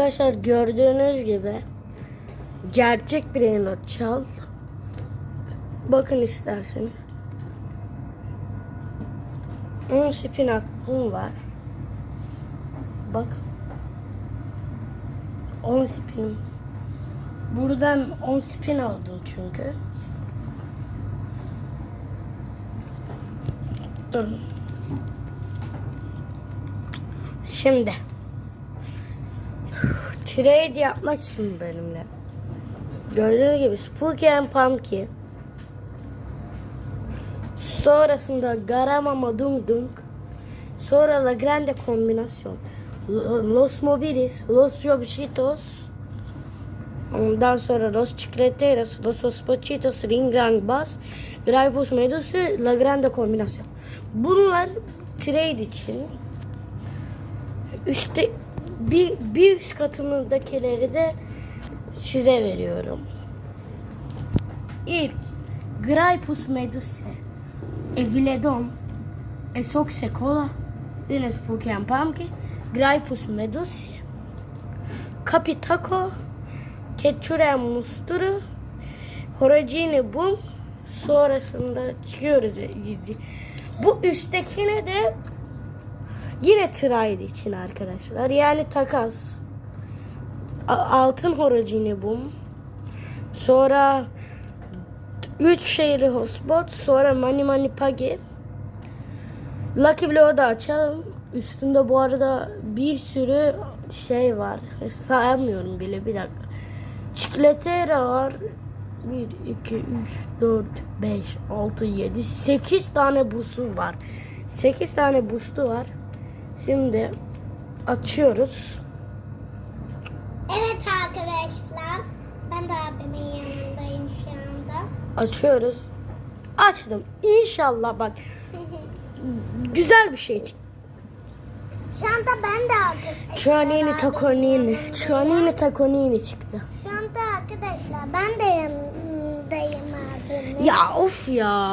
Arkadaşlar gördüğünüz gibi gerçek bir enot çal. Bakın isterseniz. 10 spin hakkım var. Bak. 10 spin. Buradan 10 spin aldım çünkü. Dur. Şimdi. Trade yapmak için benimle. Gördüğünüz gibi Spooky and Pumpkin. Sonrasında Garamama Dung Dung. Sonra La Grande kombinasyon. Lo- Los Mobilis, Los Jobichitos. Ondan sonra Los Chicleteros, Los Ospochitos, Ring Rang Bass, Graipus Medusa, La Grande kombinasyon. Bunlar trade için. Üstte bir, bir üst katımızdakileri de size veriyorum. İlk Graipus Medusa, Eviledon, Esoxe Cola, Venus Puken Pumpkin, Graipus Medusa, Capitaco, Ketchuren Musturu, Horacini Boom, sonrasında çıkıyoruz. Bu üsttekine de yine trade için arkadaşlar. Yani takas. Altın Horacini Boom. Sonra 3 şehri hotspot. Sonra Mani Mani Pagi. Lucky Blow'u da açalım. Üstünde bu arada bir sürü şey var. Sayamıyorum bile bir dakika. Çikletera var. 1, 2, 3, 4, 5, 6, 7, 8 tane busu var. 8 tane bustu var. Şimdi açıyoruz. Evet arkadaşlar. Ben de abimin yanındayım şu anda. Açıyoruz. Açtım. İnşallah bak güzel bir şey çıktı. şu anda ben de arkadaşlar. Çuanini takonini. Çuanini takonini çıktı. Şu anda arkadaşlar ben de yanındayım abimin. Ya of ya.